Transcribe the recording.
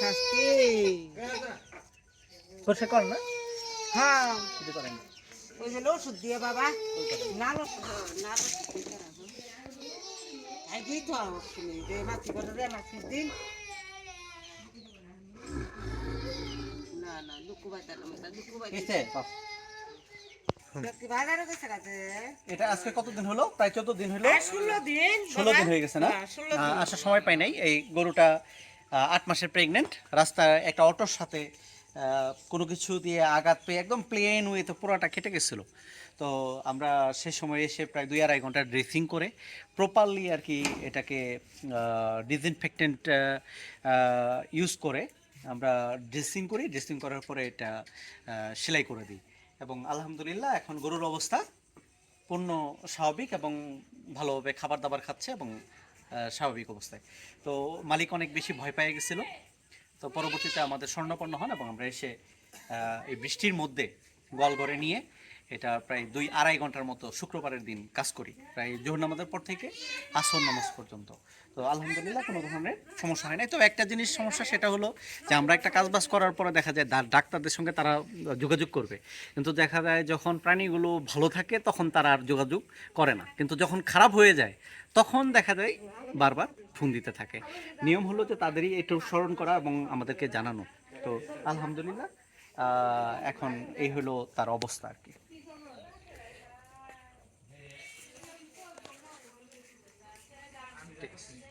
শাস্তি। সর্ষে কর না? হ্যাঁ। করেন ওই যে ওষুধ দিয়ে বাবা। না না আগে তো শুনি যে মাছি করে রে মাছি দিন। না না দুঃখ বাইতা না মেতা দুঃখ বাইতা এসে বাপ। কি বাজারে গেছে কাছে এটা আজকে কতদিন হলো? প্রায় চোদ্দ দিন হলো। ষোলো দিন হয়ে গেছে না? হ্যাঁ। আসার সময় পাই নাই। এই গরুটা আট মাসের প্রেগনেন্ট রাস্তায় একটা অটোর সাথে কোনো কিছু দিয়ে আঘাত পেয়ে একদম প্লেন ওয়েতে পুরোটা কেটে গেছিল। তো আমরা সে সময় এসে প্রায় দুই আড়াই ঘণ্টা ড্রেসিং করে প্রপারলি আর কি এটাকে ডিসইনফেক্টেন্ট ইউজ করে আমরা ড্রেসিং করি। ড্রেসিং করার পরে এটা সেলাই করে দিই। এবং আলহামদুলিল্লাহ এখন গরুর অবস্থা পূর্ণ স্বাভাবিক এবং ভালোভাবে খাবার দাবার খাচ্ছে এবং স্বাভাবিক অবস্থায়। তো মালিক অনেক বেশি ভয় পেয়ে গেছিল। তো পরবর্তীতে আমাদের স্বর্ণপন্ন হন এবং আমরা এসে এই বৃষ্টির মধ্যে গোয়ালঘরে নিয়ে এটা প্রায় দুই আড়াই ঘণ্টার মতো শুক্রবারের দিন কাজ করি, প্রায় জোহর নামাজের পর থেকে আসর নামাজ পর্যন্ত। তো আলহামদুলিল্লাহ কোনো ধরনের সমস্যা হয় নাই। তো একটা জিনিস সমস্যা সেটা হলো যে আমরা একটা কাজবাজ করার পরে দেখা যায় ডাক্তারদের সঙ্গে তারা যোগাযোগ করবে। কিন্তু দেখা যায় যখন প্রাণীগুলো ভালো থাকে তখন তারা আর যোগাযোগ করে না। কিন্তু যখন খারাপ হয়ে যায় তখন দেখা যায় বারবার ফোন দিতে থাকে। নিয়ম হলো যে তাদেরই একটু স্মরণ করা এবং আমাদেরকে জানানো। তো আলহামদুলিল্লাহ এখন এই হলো তার অবস্থা আর কি। এই এত মাছ ধরে